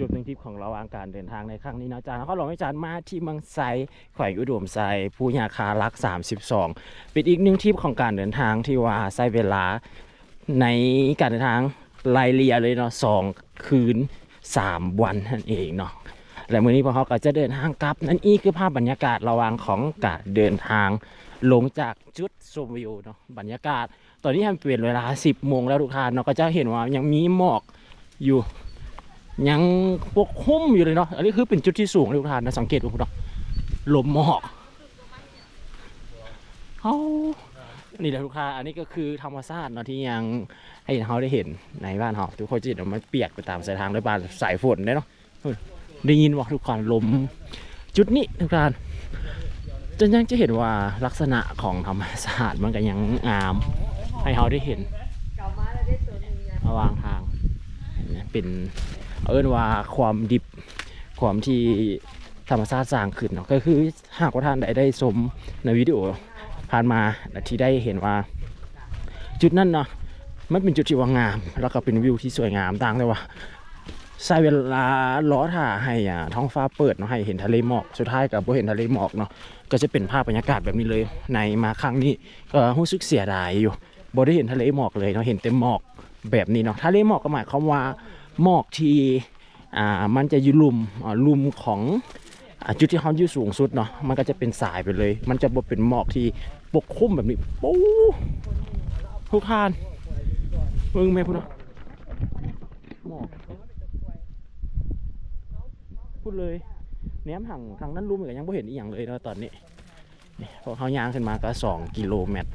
จุดหนึ่งที่ของเราวาการเดินทางในครั้งนี้นะอาจารย์เขาหลอกอาจารย์มาที่เมืองไซแขวงอุดมไซภูยาคารัก 32 เป็นอีกหนึ่งทริปของการเดินทางที่ว่าใช้เวลาในการเดินทางไล่เลียเลยเนาะสองคืน 3 วันนั่นเองเนาะและมื้อนี้พวกเขาก็จะเดินทางกลับ นั่นอีกคือภาพบรรยากาศระหว่างของการเดินทางลงจากจุดชมวิวเนาะบรรยากาศ ตอนนี้มันเป็นเวลา 10โมงแล้วทุกท่านเนาะก็จะเห็นว่ายังมีหมอกอยู่ ยังปกคลุมอยู่เลยเนาะอันนี้คือเป็นจุดที่สูงเลยทุกท่านนะสังเกตดูเนาะลมหมอกเอานี่แหละทุกท่านอันนี้ก็คือธรรมชาติเนาะที่ยังให้เขาได้เห็นในบ้านเขาทุกคนจะเห็นว่ามันเปียกไปตามสายทางด้วยบานสายฝนได้เนาะได้ยินว่าทุกคนลม จุดนี้ทุกท่านจนยังจะเห็นว่าลักษณะของธรรมชาติมันก็ยังงาม ให้เขาได้เห็นระหว่างทางเป็น เอิ้นว่าความดิบความที่ธรรมชาติสร้างขึ้นเนาะก็คือหากว่าท่านได้ได้ชมในวิดีโอผ่านมาและที่ได้เห็นว่า จุดนั้นเนาะมันเป็นจุดที่ว่างาม แล้วก็เป็นวิวที่สวยงามต่างเลยว่าใช้เวลาล้อถ่าให้อ่าท้องฟ้าเปิดเนาะให้เห็นทะเลหมอกสุดท้ายกับบ่เห็นทะเลหมอกเนาะก็จะเป็นภาพบรรยากาศแบบนี้เลยในมาครั้งนี้ก็รู้สึกเสียดายอยู่บ่ได้เห็นทะเลหมอกเลยเนาะเห็นแต่หมอกแบบนี้เนาะทะเลหมอกก็หมายความว่า มอกที่อ่ามันจะอยู่ลุ่มอ่าลุ่มของอจุดที่เขาอยู่สูงสุดเนาะมันก็จะเป็นสายไปเลย มันจะบ่เป็นหมอกที่ปกคลุมแบบนี้ปูทุกทานเบิ่งแม่พุ่นเนาะหมอกพูดเลยแหนมห่างทางนั้นลุ่มก็ยังบ่เห็นอีหยังเลยเนาะตอนนี้พอเขาย่างขึ้นมาก็สองกิโลเมตร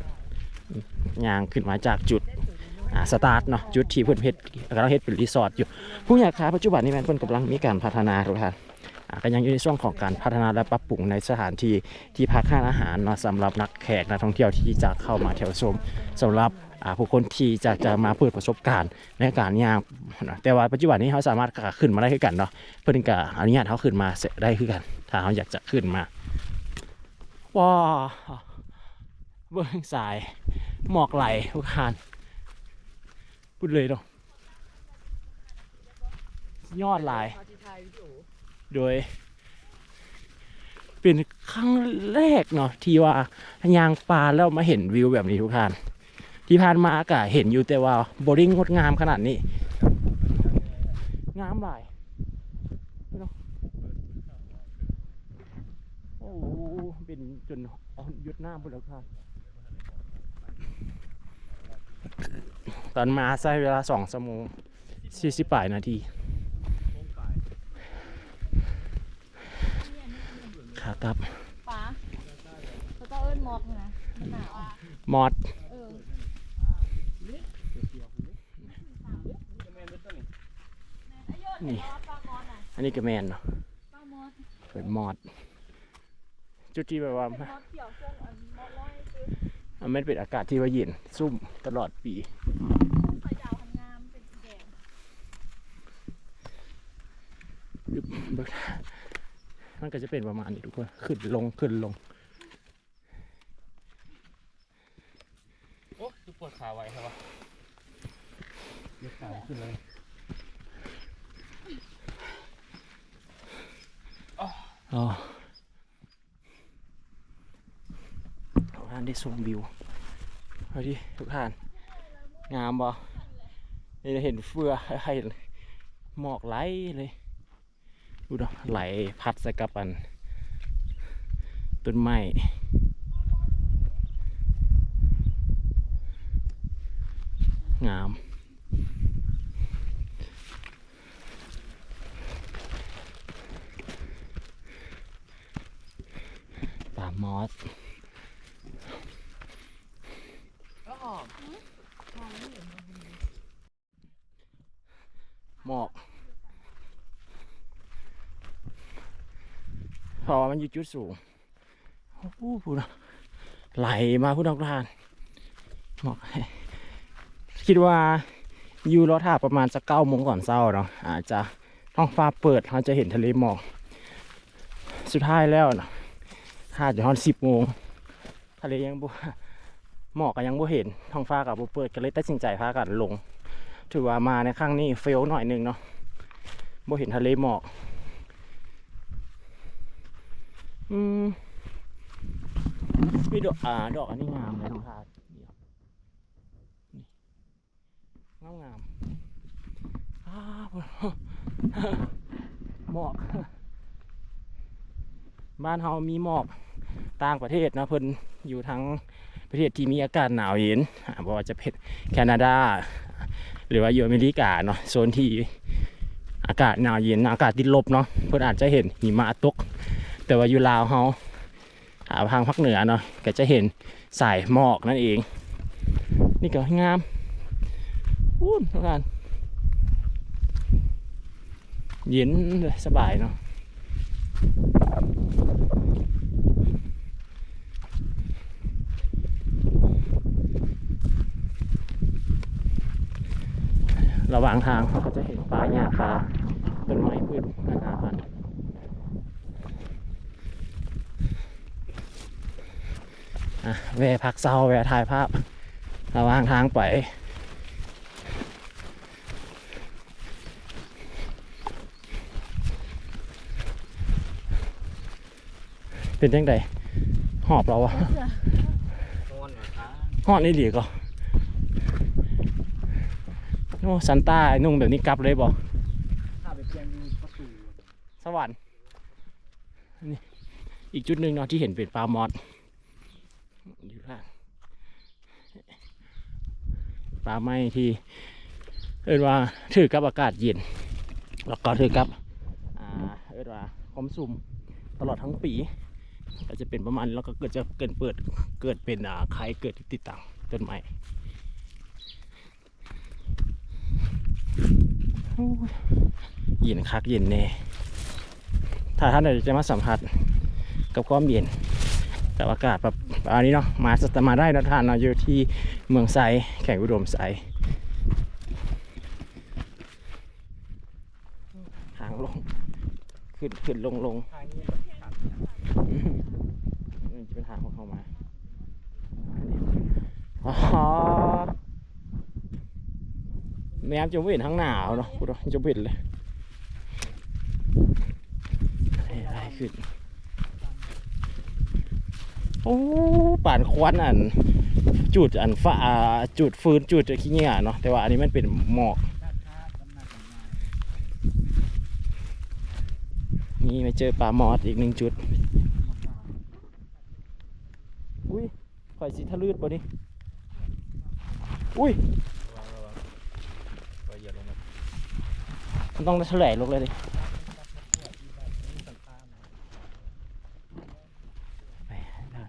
ย่างขึ้นมาจากจุด อ่าสตาร์ทเนาะจุดที่เพื่อนเพชรกำลังเฮ็ดเป็นรีสอร์ทอยู่ผู้อยากค้าปัจจุบันนี้แม่นเพิ่นกำลังมีการพัฒนาทุกท่านอ่าก็ยังอยู่ในช่วงของการพัฒนาและปรับปรุงในสถานที่ที่พักห้าอาหารเนาะสำหรับนักแขกนักท่องเที่ยวที่จะเข้ามาเที่ยวชมสำหรับอ่าผู้คนที่จะจะมาเปิดประสบการณ์ในการย่างแต่ว่าปัจจุบันนี้เขาสามารถขึ้นมาได้คือกันเนาะเพิ่อนก็อนุญาตเขาขึ้นมาได้คือกัน ถ้าเขาอยากจะขึ้นมาว้าเบื้องสายหมอกไหลทุกท่าน พูดเลยเนาะยอดหลาย โดย เป็นครั้งแรกเนาะที่ว่ายางปลาแล้วมาเห็นวิวแบบนี้ทุกท่านที่ผ่านมาก็เห็นอยู่แต่ว่าบริ่งงดงามขนาดนี้ งามหลายเนาะโอ้โหเป็นจนเอายุดหน้าพุ่นแล้วครับ ตอนมาใช้เวลาสองชั่วโมงสี่สิบปลายนาทีขากลับป๋าเขาก็เอิ้นมอกนะหนาวอะมอดเออนี่ปลามอดอะอันนี้ก็แมนเนาะปลามอดเป็นมอด จุดที่แบบว่าเป็น มอดเขียวส้มอันมอดร้อยคือมันเป็นอากาศที่ว่าเย็นซุ่มตลอดปีไข่ดาวทำงามเป็นสีแดงยึบเบิดมันก็จะเป็นประมาณนี้ทุกคน ขึ้นลงขึ้นลง โอ้คือปวดขาไว้ครับวะยกขาขึ้นเลยอ๋อ ท่านได้ชมวิวเอาดิทุกท่านงามบ่นี่เราเห็นเฟือให้หมอกไหลเลยดูเนาะไหลพัดใส่กับอันต้นไม้งามป่ามอสหมอกเพราะมันอยู่จุดสูงโอ้โหพูดนะไหลมาพูดนักทานหมอกคิดว่าอยู่รถท่าประมาณสักเก้าโมงก่อนเช้าเนาะอาจจะท้องฟ้าเปิดเราจะเห็นทะเลหมอกสุดท้ายแล้วนะคาดอยู่ตอนสิบโมงทะเลยังบ่หมอกก็ยังบ่เห็นท้องฟ้ากับบ่เปิดก็เลยตัดสินใจพากันลง ถือว่ามาในครั้งนี้เฟลหน่อยนึงเนาะบ่เห็นทะเลหมอก อืมมีดอกอ่าดอกอันนี้งามเลยน้องทาดเดี๋ยวนี่งามงามอ้าหมอกบ้านเฮามีหมอกต่างประเทศนะเพิ่นอยู่ทั้งประเทศที่มีอากาศหนาวเย็นอ่าบ่ว่าจะเป็นแคนาดา หรือว่าอยู่อเมริกาเนาะโซนที่อากาศหนาวเย็นอากาศติดลบเนาะเพิ่อนอาจจะเห็นหิมะตก แต่ว่าอยู่ลาวเฮาอ่าทางภาคเหนือเนาะก็จะเห็นสายหมอกนั่นเอง นี่ก็งามอู้นทุกท่านเย็นเลยสบายเนาะระหว่างทางเราก็จะเห็นป่าหญ้าคาต้นไม้พืชนานาพันธุ์ อะ แวะพักเศร้าแวะถ่ายภาพ ระหว่างทางไป เป็นจังไดหอบเราอะหอบนี่หลีก็โอ้ซันต้านุ่งแบบนี้กลับเลยบอยู่ประตูสวรรค์นี่อีกจุดหนึ่งเนาะที่เห็นเป็นปลามอดอยู่ล่าง ปลาไม้ที่เอินว่าถือกับอากาศเย็นแล้วก็ถือกับเอินว่าความสุ่มตลอดทั้งปีก็จะเป็นประมาณแล้วก็เกิดจะเกิดเปิดเกิดเป็นอ่าไข่เกิดติดต่างต้นไม้เย็นคักเย็นแน่ถ้าท่านใดจะมาสัมผัสกับความเย็น กับอากาศแบบอันนี้เนาะมาสตมาได้นะท่านเนาอยู่ที่เมืองไซแข่งอุดมไซทางลง ขึ้นขึ้นลงลงทางนี้อืมนี่จะเป็นทางของเข้ามาอ๋อแม้จะไม่เห็นทั้งหนาวเนาะพูดว่าจะไม่เห็นเลยอะไรขึ้น โอ้ป่านควันอัน จุดอันฟ้าอ่าจุดฟืนจุดขี้เงี้ยเนาะแต่ว่าอันนี้มันเป็นหมอกนี่มาเจอปลาหมอดอีกหนึ่งจุดอุ้ยข่อยสีทะลืดบ่นี่อุ้ยระวังระวังไปเหยียลงมามันต้องแถลงลงเลยดิไปได้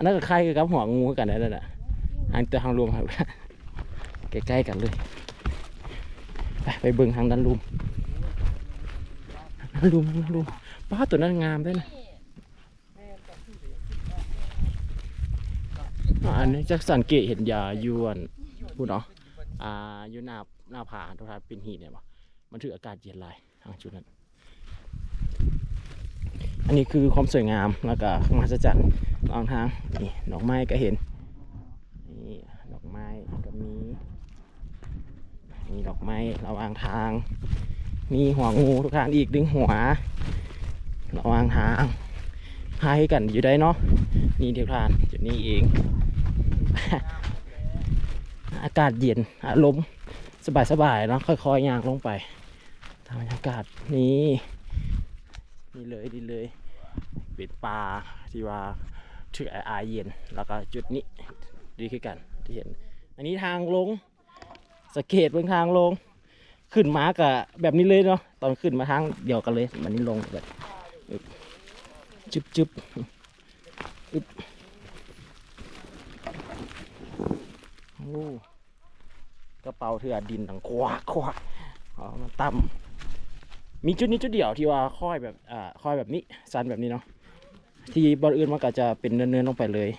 อันนั้นก็คล้ายกับหัวงูคือกันนั่นน่ะอันแต่ทางรวมครับใกล้ๆกันเลย ไปไปเบิ่งทางด้านรุมด้านรุมด้านรุมป้าตัวนั้นงามได้นะอันนี้จะสังเกตเห็นยายวนพูดเนาะอ่าอยู่หน้าหน้าผาทุกท่านเป็นหินเนี่ยมันถืออากาศเย็นลายทางจุดนั้น อันนี้คือความสวยงามแล้วก็มหัศจรรย์ ลองทางนี่ดอกไม้ก็เห็นนี่ดอกไม้ก็มีมีดอกไม้ระหว่างทาง มีหัวงูทุกท่านอีกดึงหัวระหว่างทางพายกันอยู่ได้เนาะนี่ทุกท่านจุดนี้เอง อากาศเย็นอารมณ์สบายๆเนาะค่อยๆย่างลงไปทางบรรยากาศนี่นี่เลยนี่เลยเป็นป่าที่ว่า ถือไออาเย็น แล้วก็จุดนี้ดีขึ้นกันที่เห็น อันนี้ทางลงสเกตเบื้องทางลง ขึ้นมากับแบบนี้เลยเนาะตอนขึ้นมาทางเดียวกันเลยมันนี้ลงแบบจึบจึบอึบโอ้กระเป๋าเถื่อดินดังควักควักอ๋อมันต่ำมีจุดนี้จุดเดียวที่ว่าค่อยแบบอ่าค่อยแบบนี้สันแบบนี้เนาะ ที่บอนอื่นมันก็จะเป็นเนินๆลงไปเลย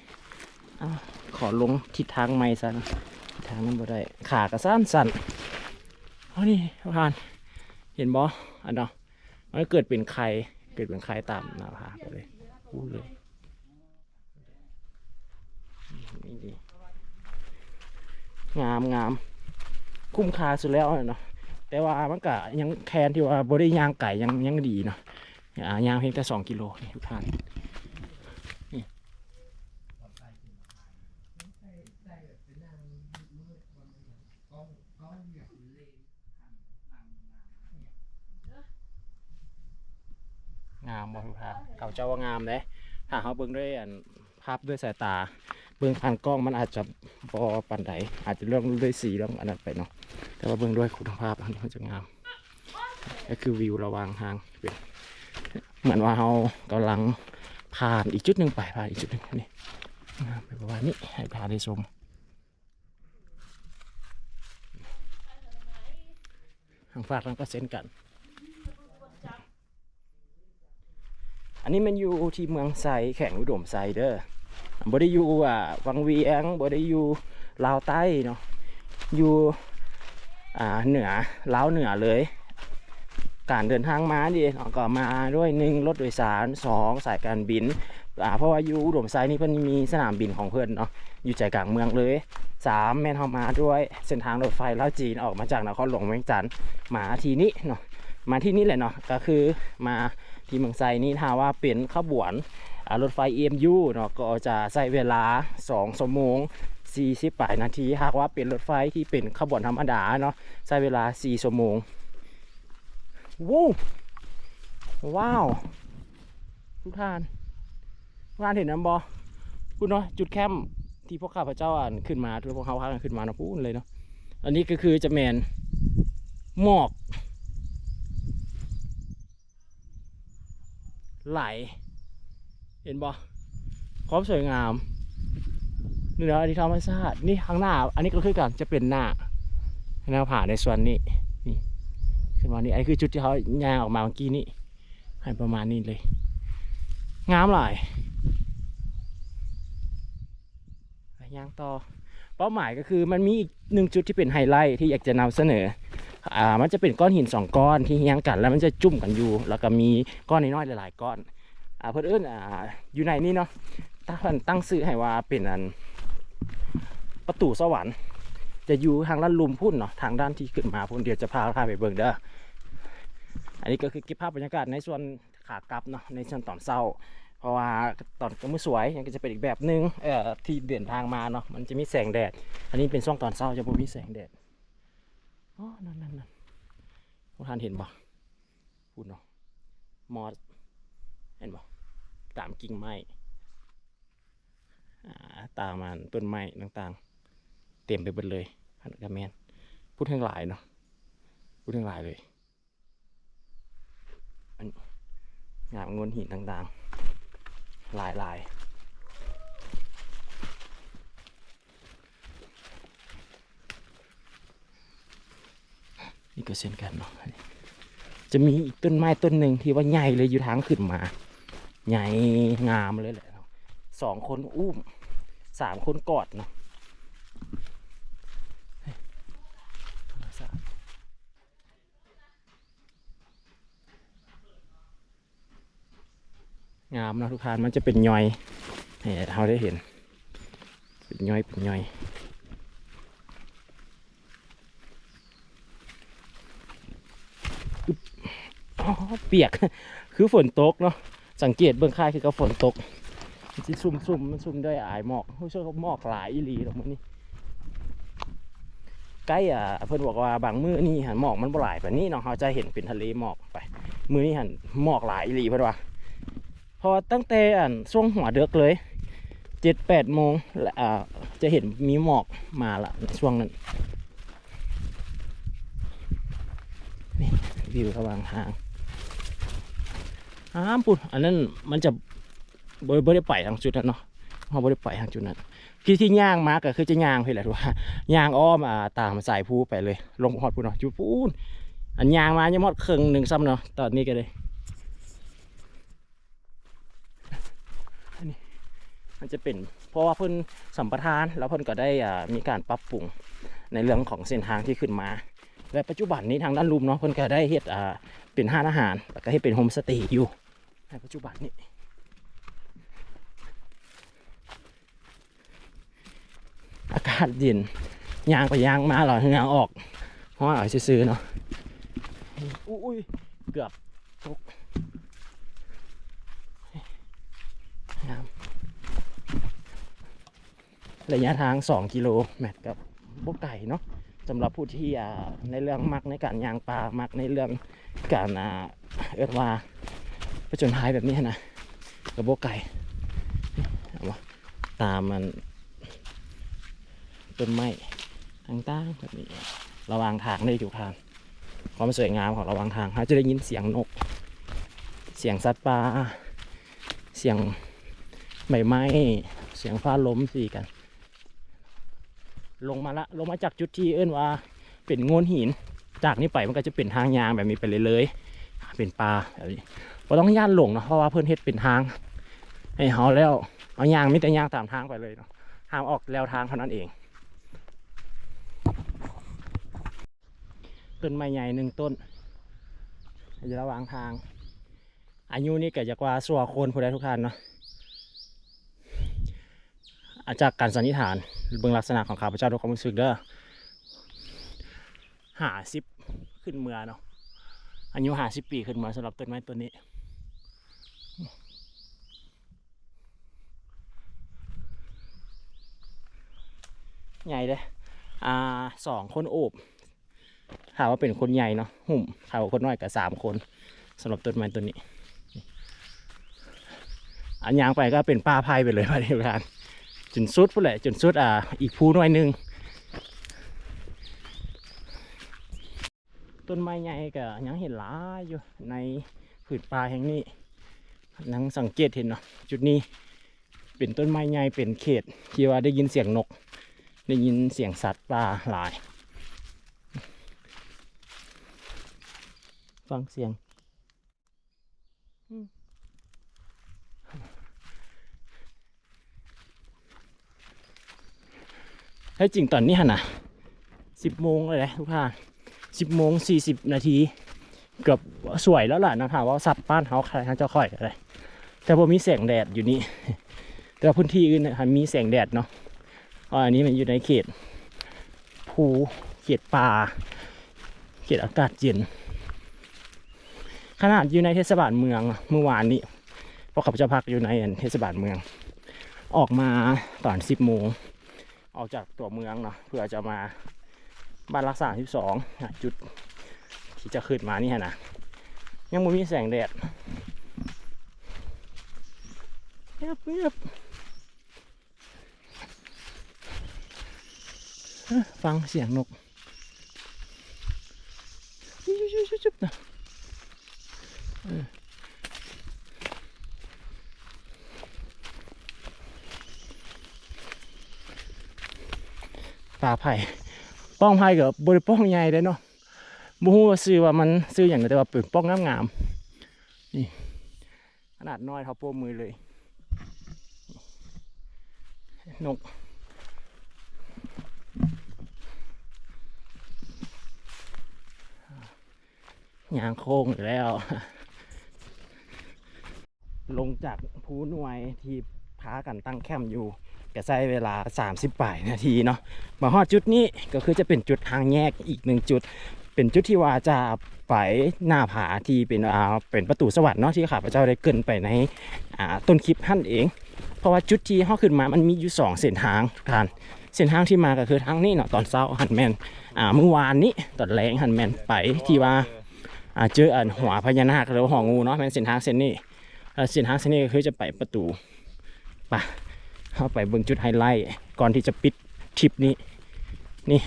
อ้าวขอลงทิศทางไม่ซะนะทางนั้นบ่ได้ ขากระสั้นสั่นเอานี่ทุกท่าน เห็นบ่อันเนาะมันเกิดเป็นไข่เกิดเป็นไข่ตามหน้าผาไปเลยพูดเลยนี่ดิงามงามคุ้มค่าสุดแล้วเนาะแต่ว่ามันก็ยังแคนที่ว่าบ่ได้ย่างไก่ยังยังดีเนาะอ่าย่างเพียงแต่สองกิโลนี่ทุกท่านนี่ งามบ่ทุกท่านเขาเจ้าว่างามเลยถ้าเขาเบิ่งด้วยอันภาพด้วยสายตา เบิ่งผ่านกล้องมันอาจจะบอปันใดอาจจะเรื่องด้วยสีเรื่องอันนั้นไปเนาะแต่ว่าเบิ่งด้วยคุณภาพอันนี้มันจะงาม ก็คือวิวระหว่างทางเป็นเหมือนว่าเรากำลังผ่านอีกจุดหนึ่งไปผ่านอีกจุดหนึ่งนี่ไปประมาณนี้ให้พาได้ชมทางฝากทางก็เส้นกัน อันนี้มันอยู่ที่เมืองไซแข่งอุดมไซเด้อบ่ได้อยู่อ่าวังวียงบ่ได้อยู่ลาวใต้เนาะอยู่อ่าเหนือลาวเหนือเลย การเดินทางมาดิเนาะก็มาด้วยหนึ่งรถโดยสารสองสายการบินอ่าเพราะว่าอยู่อุดมไซนี่เพิ่นมีสนามบินของเพิ่นเนาะอยู่ใจกลางเมืองเลยสามแม่นเฮามาด้วยเส้นทางรถไฟลาวจีนออกมาจากนครหลวงเวียงจันทร์มาทีนี้เนาะมาที่นี่แหละเนาะก็คือมา ที่เมืองไซนี่ถ้าว่าเป็นขบวนรถไฟ EMU เนาะก็จะใช้เวลา2ชั่วโมง40ปลายนาที หากว่าเป็นรถไฟที่เป็นขบวนธรรมดาเนาะใช้เวลา4ชั่วโมงว้าวว้าว ทุกท่านทุกท่านเห็นน้ำบอพูดเนาะจุดแคมป์ที่พวกข้าพเจ้าอ่านขึ้นมาที่พวกเขาพากันขึ้นมาเนาะพูดเลยเนาะอันนี้ก็คือจะแมนหมอก ไหล เห็นบ่ความสวยงามนี่นะอันนี้ธรรมชาตินี่ข้างหน้า อันนี้ก็คือการจะเป็นหน้าแนวผ่าในส่วนนี้นี่ขึ้นมานี่อันนี้คือจุดที่เขาย่างออกมาเมื่อกี้นี่ให้ประมาณนี้เลย งามหลายย่างต่อเป้าหมายก็คือมันมีอีกหนึ่งจุดที่เป็นไฮไลท์ที่อยากจะนำเสนอ อ่ามันจะเป็นก้อนหินสองก้อนที่เฮียงกัน แล้วมันจะจุ่มกันอยู่ แล้วก็มีก้อนน้อยๆหลายๆก้อนอ่าเพื่อนเอิ้นอ่าอยู่ในนี่เนาะตั้งตั้งชื่อให้ว่าเป็นอันประตูสวรรค์ จะอยู่ทางด้านลุมพุ่นเนาะทางด้านที่ขึ้นมาพุ่นเดี๋ยวจะพาพาไปเบิ่งเด้ออันนี้ก็คือเก็บภาพบรรยากาศในส่วนขากลับเนาะในส่วนตอนเช้า เพราะว่าตอนกลางมือสวยยังก็จะเป็นอีกแบบหนึงเอ่อที่เดินทางมาเนาะมันจะมีแสงแดด อันนี้เป็นช่วงตอนเช้าจะบ่มีแสงแดด อ๋อนั่นนั่นนั่นพวกท่านเห็นบ่พูดเนาะมอสเห็นบ่ตามกิ่งไม้ตามมันต้นไม้ต่างๆ เต็มไปหมดเลยพันกระแมนพูดทั้งหลายเนาะพูดทั้งหลายเลยอันงามงวนหินต่างๆ หลายหลาย นี่ก็เช่นกันเนาะจะมีอีกต้นไม้ต้นหนึ่งที่ว่าใหญ่เลยอยู่ทางขึ้นมา ใหญ่งามเลยแหละสองคนอุ้มสามคนกอดเนาะงามนะทุกท่านมันจะเป็นย่อยเนี่เราได้เห็น เป็นย่อยเป็นย่อยอึ๊บอ๋อ เปียก คือฝนตกเนาะ สังเกตเบื้องค่ายคือก็ฝนตกมันซุ่มซุ่มมันซุ่มด้วยอายหมอกผู้ช่วยเขาหมอกหลายอีหลีตรงนี้ใกล้อะเพิ่นบอกว่าบางมื้อนี่หันหมอกมันบ่หลายแบบนี้เนาะเราจะเห็นเป็นทะเลหมอกไป มื้อนี้หันหมอกหลายอีหลีเพิ่นว่าพอตั้งแต่อันช่วงหัวเดือกเลยเจ็ดแปดโมงและอ่าจะเห็นมีหมอกมาละในช่วงนั้นนี่วิวระหว่างทาง อ้ามปุ่นอันนั้นมันจะบ่บ่ได้ไปทางจุดนั้นเนาะเราบ่ได้ไปทางจุดนั้นที่ที่ย่างมาก็คือจะย่างไปแหละทุกว่าย่างอ้อมอ่าตามสายภูไปเลย ลงฮอดพุ่นเนาะจุดพูนอันย่างมายังฮอดครึ่งหนึ่งซ้ำเนาะตอนนี้ก็เลยอันนี้มันจะเป็นเพราะว่าเพิ่นสัมปทานแล้วเพิ่นก็ได้มีการปรับปรุงในเรื่องของเส้นทางที่ขึ้นมา และปัจจุบันนี้ทางด้านลุมเนาะเพิ่นก็ได้เฮ็ดเป็นห้านอาหาร แล้วก็ให้เป็นโฮมสเตย์อยู่ ในปัจจุบันนี้อากาศเย็นยางไปยางมาหรอเหงออกเพราะว่าเอาซื้อเนาะอุ้ยเกือบตกระยะทาง 2 กิโลแมตรกับบกไก่เนาะสำหรับผู้ที่อ่าในเรื่องมักในการยางปลามักในเรื่องการอ่าเอิดว่า ประจนภัยแบบนี้นะกับบกไก่เอาตามมันต้นไม้ต่างๆแบบนี้ระวางทางได้ทุกทางความสวยงามของระวางทางเราจะได้ยินเสียงนก เสียงสัตว์ป่าเสียงใบไม้เสียงฟ้าล้มสีกัน ลงมาละลงมาจากจุดที่เอื้นว่าเป็นโงนหิน จากนี้ไปมันก็จะเป็นทางยางแบบนี้ไปเลยเลยๆ เป็นป่าแบบนี้เราต้องย่านหลงเนาะเพราะว่าเพื่อนเฮ็ดเป็นทางให้เขาแล้วเอายางมิแต่ยางตามทางไปเลยเนาะห้ามออกแล้วทางเท่านั้นเองต้นไม้ใหญ่หนึ่งต้นอยู่ระหว่างทาง อายุนี่ก็จะกว่าสัวโคนผู้ใดทุกท่านเนาะอาจากการสันนิษฐานเบื้องลักษณะของข้าพเจ้าด้วยความรู้สึกเด้อหาสิบขึ้นเมือเนาะ อายุหาสิบปีขึ้นมาสำหรับต้นไม้ต้นนี้ ใหญ่เลยอ่าสองคนโอบถามว่าเป็นคนใหญ่เนาะหุ่มถามว่าคนน้อยกับสามคนสำหรับต้นไม้ต้นนี้ อันยางไปก็เป็นป่าไผ่ไปเลยพอดีกันจนสุดพุ่นแหละจนสุดอ่าอีกภูหน่อยนึง ต้นไม้ใหญ่ก็ยังเห็นหลายอยู่ในผืนป่าแห่งนี้นังสังเกตเห็นเนาะจุดนี้เป็นต้นไม้ใหญ่เป็นเขตที่ว่าได้ยินเสียงนก ได้ยินเสียงสัตว์ป่าหลาย ฟังเสียงอืมแท้จริงตอนนี้ฮะนะสิบโมงเลยนะทุกท่าน สิบโมงสี่สิบนาที เกือบสวยแล้วล่ะนะถามว่าสัตว์บ้านเขาใครเขาจะค่อยอะไร แต่พอมีแสงแดดอยู่นี่ แต่พื้นที่อื่นนะมีแสงแดดเนาะอ,อันนี้มันอยู่ในเขต ภูเขตป่า เขตอากาศเย็น ขนาดอยู่ในเทศบาลเมืองเมื่อวานนี้เพราะขับจะพักอยู่ในเทศบาลเมือง ออกมาตอนสิบโมงออกจากตัวเมืองเนาะเพื่อจะมา บ้านรักษาที่สองจุดที่จะขึ้นมานี่ฮะนะยังไม่มีแสงแดดเงียบเงียบฟังเสียงนกจุ๊บจุ๊บจุ๊บจุ๊บนะป่าไผ่ ป้องไผ่กับบริป้องใหญ่เลยเนาะบูฮู้ว่าซื้อว่ามันซื้ออย่างไรแต่ว่าเป็นป้องงามๆนี่ขนาดน้อยเท่าโป้มือเลย นกยางโค้งอยู่แล้ว ลงจากภูหน่วยที่พากันตั้งแคมป์อยู่ ก็ใช้เวลา 30ป่ายนาทีเนาะมาฮอดจุดนี้ก็คือจะเป็นจุดทางแยกอีกหนึ่งจุด เป็นจุดที่ว่าจะไปหน้าผาที่เป็นอ่าเป็นประตูสวรรค์เนาะที่ข้าพเจ้าได้เกินไปในอ่าต้นคลิปหั่นเอง เพราะว่าจุดที่เขาขึ้นมามันมีอยู่สองเส้นทางทุกท่านเส้นทางที่มาก็คือทางนี้เนาะตอนเช้าหันแมนอ่าเมื่อวานนี้ตอนแรงหันแมนไปที่ว่าอ่าเจออันหัวพญานาคหรือหัวงูเนาะแมนเส้นทางเส้นนี้แล้วเส้นทางเส้นนี้ก็คือจะไปประตูไป เข้าไปเบิ่งจุดไฮไลท์ก่อนที่จะปิดทริปนี้ นี่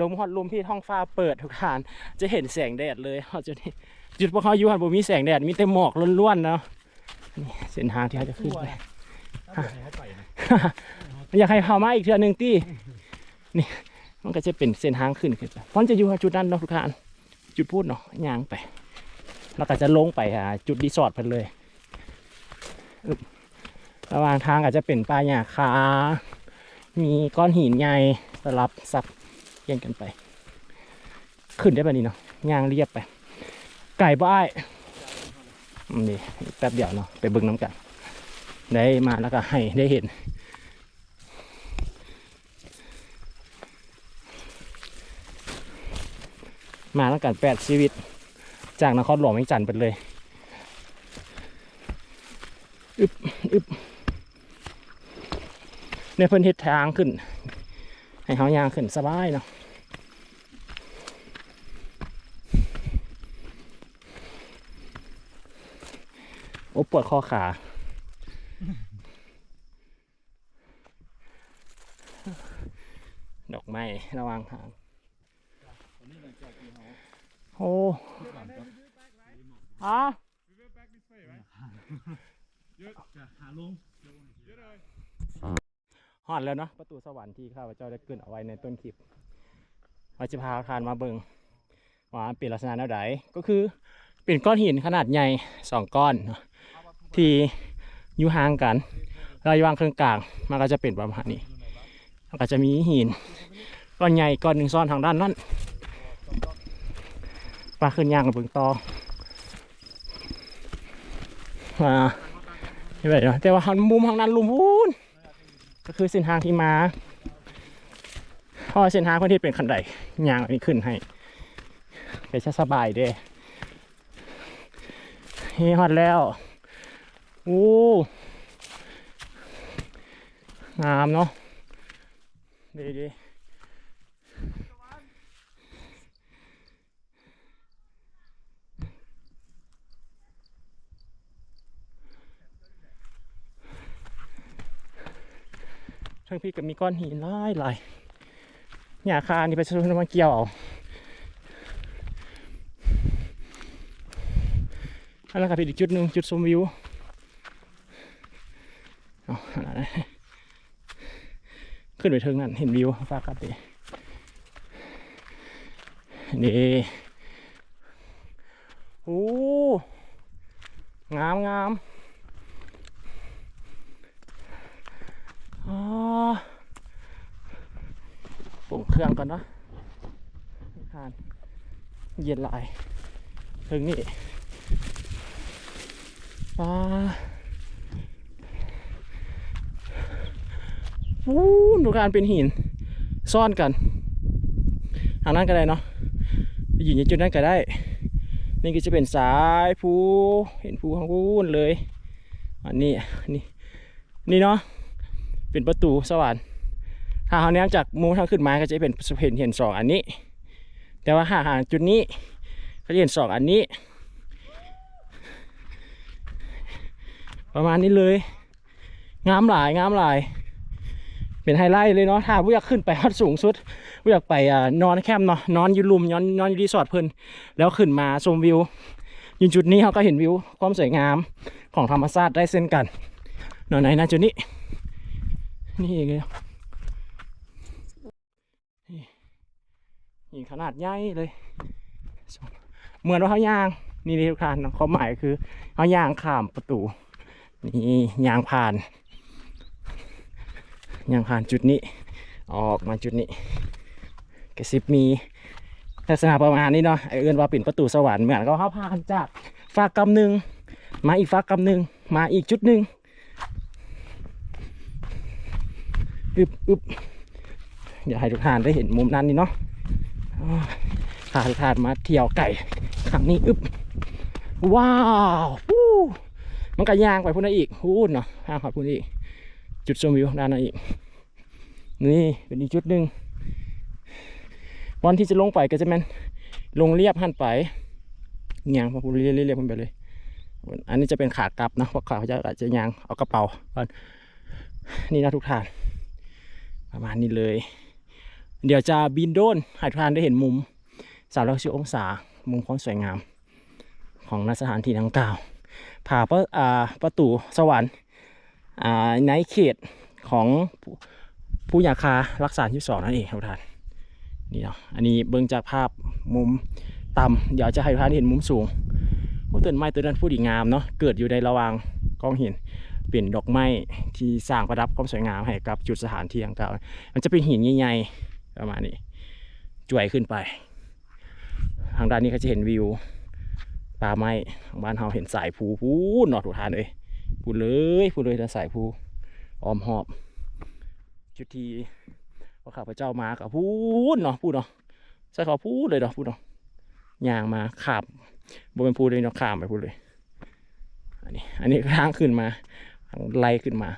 ลมฮอดลมที่ท้องฟ้าเปิดทุกทาน จะเห็นแสงแดดเลยเขาจุดนี้จุดพวกเขาอยู่หันบ่มีแสงแดดมีแต่หมอกล้วนๆเนาะนี่เส้นทางที่เขาจะขึ้นไปอยากให้เขามาอีกเทื่อหนึ่งตี้นี่มันก็จะเป็นเส้นทางขึ้นขึ้นไปเพราะจะอยู่จุดนั้นเนาะทุกท่านจุดพูดเนาะย่างไป แล้วก็จะลงไปหาจุดรีสอร์ทเพิ่นเลยอึ๊บ ระหว่างทางอาจจะเป็นป่าหญ้าคา มีก้อนหินใหญ่สลับซับเยี่ยงกันไป ขึ้นได้แบบนี้เนาะย่างเรียบไป ไก่บ้ายอืมนี่แป๊บเดียวเนาะไปบิ่งน้ำกัน ได้มาแล้วก็ให้ได้เห็นมาแล้วกันแปดชีวิต จากนครหลวงไม่จันทร์ไปเลย อึบอึบ ในเพิ่นเฮ็ดทางขึ้น ให้เขายางขึ้นสบายเนาะโอ้ปวดคอขาดอกไม้ระวังทาง โอ้ฮะ ฮอดแล้วเนาะประตูสวรรค์ที่ข้าพเจ้าได้เกรินเอาไว้ในต้นคลิปเราจะพาทานมาเบิงว่ามันเป็นลักษณะแนวใดก็คือเป็นก้อนหินขนาดใหญ่สองก้อนที่อยู่ห่างกันเรายาวางเครื่องกลางมันก็จะเป็นประมาณนี้มันก็จะมีหินก้อนใหญ่ก้อนหนึ่งซ่อนทางด้านนั้นปลาขึ้นยางกับเบิงต่อมาไม่ไหวเนาะแต่ว่าหันมุมทางนั้นลุมพูน ก็คือเส้นทางที่มาเพราะว่าเส้นทางคนที่เป็นขันไดยางอันนี้ขึ้นให้ก็จะสบายเด้เฮ้ยฮอดแล้วโอ้งามเนาะดีดี ทั้งพี่ก็มีก้อนหินหลายหลายหญ้าคานี่ไปชนมาเกี่ยวเอาอันนั้นก็เป็นอีกจุดหนึ่งจุดชมวิวเอาอันนั้นะขึ้นไปเทิงนั่นเห็นวิวฟ้าครับดินี่โอ้งามงามอ๋อ ปุ่มเครื่องก่อนเนาะทานเย็นหลาย ถึงนี่ปลาวู้ดูการเป็นหิน ซ่อนกันทางนั้นก็ได้เนาะไปอยู่ในจุดนั้นก็ได้ นี่ก็จะเป็นสายภูเห็นภูข้างบนเลย อันนี้อันนี้นี่เนาะ เป็นประตูสวรรค์ถ้าเขาแนมจากมุมทางขึ้นมาก็จะเป็นเห็นเห็นสองอันนี้ แต่ว่าหาหาจุดนี้ก็จะเห็นสองอันนี้ ประมาณนี้เลย งามหลายงามหลาย เป็นไฮไลท์เลยเนาะถ้าผู้อยากขึ้นไปฮอดสูงสุดผู้อยากไปอ่านอนแคมเนาะนอนอยู่ลุมนอนนอนอยู่รีสอร์ทเพิ่นแล้วขึ้นมาชมวิวยินจุดนี้เขาก็เห็นวิวความสวยงามของธรรมชาติได้เส้นกันนอนไหนนะจุดนี้ นี่เองเลยนี่ขนาดใหญ่เลย เหมือนว่าเขาย่าง นี่ทุกท่านเนาหมายคือเขาย่างข้ามประตู นี่ย่างผ่านย่างผ่านจุดนี้ ออกมาจุดนี้กระซิบมีลักษณะประมาณนี้เนาะไอเอื้อนว่าเป็นประตูสวรรค์เหมือนเขาเขาผ่านจากฝากกำหนึ่งมาอีกฝากกำหนึ่งมาอีกจุดหนึ่ง อึบอึบเดี๋ยวให้ทุกท่านได้เห็นมุมนั้นนี่เนาะพาทุกท่านมาเที่ยวไก่ครั้งนี้อึบว้าวฟู้มันก็ย่างไปพุ่นอีกพูดเนาะห่างขอพุ่นอีก จุดชมวิวด้านนั้นอีก นี่เป็นอีกจุดหนึ่งวันที่จะลงไปก็จะแมันลงเรียบหันไปย่างพอพูดเรียบเรียบขึ้นไปเลย อันนี้จะเป็นขากลับนะเพราะขาเขาจะอาจจะย่างเอากระเป๋านี่นะทุกท่าน ประมาณนี้เลย เดี๋ยวจะบินโดนให้ทุกท่านได้เห็นมุมสามร้องศา มุมความสวยงาม ของนสถานที่ดังกล่าว ผ่าประประตูสวรรค์ในเขตของผู้ยาคารักษาที่สองนั่นเองครับท่านนี่เนาะอันนี้เบิ่งจากภาพมุมต่ำเดี๋ยวจะให้ทุกท่านเห็นมุมสูงผู้ต้นไม้ต้นนั้นผู้ดีงามเนาะเกิดอยู่ในระหว่างกองหิน เป็นดอกไม้ที่สร้างประดับความสวยงามให้กับจุดสถานที่ดังกล่ามันจะเป็นหินใหญ่ๆประมาณนี้จ่วยขึ้นไป ทางด้านนี้ก็จะเห็นวิวป่าไม้ของบ้านเราเห็นสายภูพูนเนอทุกทานเลยพูดเลยพูดเลยนะสายภูอ้อมหอบ จุดที่พระข้าพเจ้ามากับพูดเนาะพูดเนาะใช่เขาพูดเลยเนาะพูดเนาะยางมาขับบนเป็นพูดเลยเนาะข้ามไปพูดเลยอันนี้อันนี้ทางขึ้นมา ไล่ขึ้นมา